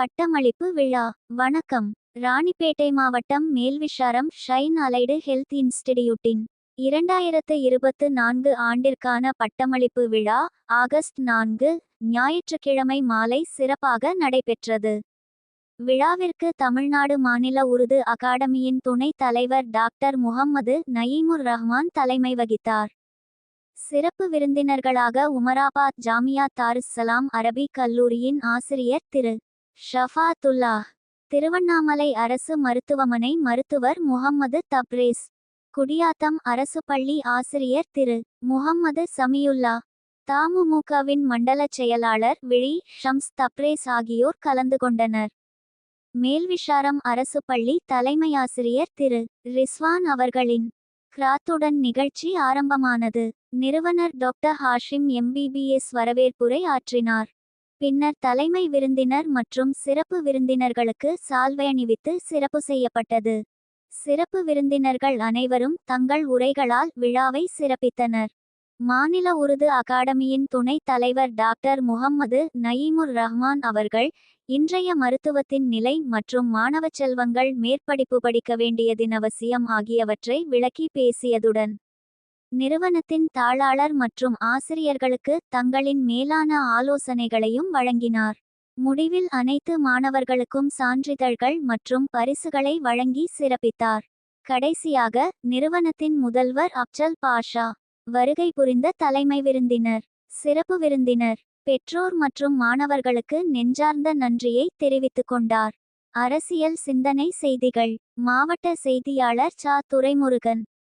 பட்டமளிப்பு விழா. வணக்கம். ராணிப்பேட்டை மாவட்டம் மேல்விஷாரம் ஷைன் அலைடு ஹெல்த் இன்ஸ்டிடியூட்டின் இரண்டாயிரத்து இருபத்து நான்கு ஆண்டிற்கான பட்டமளிப்பு விழா ஆகஸ்ட் நான்கு ஞாயிற்றுக்கிழமை மாலை சிறப்பாக நடைபெற்றது. விழாவிற்கு தமிழ்நாடு மாநில உருது அகாடமியின் துணைத் தலைவர் டாக்டர் முகம்மது நயீமுர் ரஹ்மான் தலைமை வகித்தார். சிறப்பு விருந்தினர்களாக உமராபாத் ஜாமியா தாருஸ்ஸலாம் அரபி கல்லூரியின் ஆசிரியர் திரு. ஷஃபாத்துல்லாஹ் திருவண்ணாமலை அரசு மருத்துவமனை மருத்துவர் முகம்மது தப்ரேஸ் குடியாத்தம் அரசு பள்ளி ஆசிரியர் திரு. முகம்மது சமியுல்லா தமுமுகவின் மண்டல செயலாளர் விழி ஷம்ஸ் தப்ரேஸ் ஆகியோர் கலந்து கொண்டனர். மேல்விஷாரம் அரசு பள்ளி தலைமையாசிரியர் திரு. ரிஸ்வான் அவர்களின் கிராத்துடன் நிகழ்ச்சி ஆரம்பமானது. நிறுவனர் டாக்டர் ஹாஷிம் எம்பிபிஎஸ் வரவேற்புரை ஆற்றினார். பின்னர் தலைமை விருந்தினர் மற்றும் சிறப்பு விருந்தினர்களுக்கு சால்வை அணிவித்து சிறப்பு செய்யப்பட்டது. சிறப்பு விருந்தினர்கள் அனைவரும் தங்கள் உரைகளால் விழாவை சிறப்பித்தனர். மாநில உருது அகாடமியின் துணைத் தலைவர் டாக்டர் முகம்மது நயீமுர் ரஹ்மான் அவர்கள் இன்றைய மருத்துவத்தின் நிலை மற்றும் மாணவ செல்வங்கள் மேற்படிப்பு படிக்க வேண்டியதின் அவசியம் ஆகியவற்றை விளக்கி பேசியதுடன் நிறுவனத்தின் தாளாளர் மற்றும் ஆசிரியர்களுக்கு தங்களின் மேலான ஆலோசனைகளையும் வழங்கினார். முடிவில் அனைத்து மாணவர்களுக்கும் சான்றிதழ்கள் மற்றும் பரிசுகளை வழங்கி சிறப்பித்தார். கடைசியாக நிறுவனத்தின் முதல்வர் அப்சல் பாஷா வருகை புரிந்த தலைமை விருந்தினர் சிறப்பு விருந்தினர் பெற்றோர் மற்றும் மாணவர்களுக்கு நெஞ்சார்ந்த நன்றியை தெரிவித்துக் கொண்டார். அரசியல் சிந்தனை செய்திகள் மாவட்ட செய்தியாளர் சா. துரைமுருகன்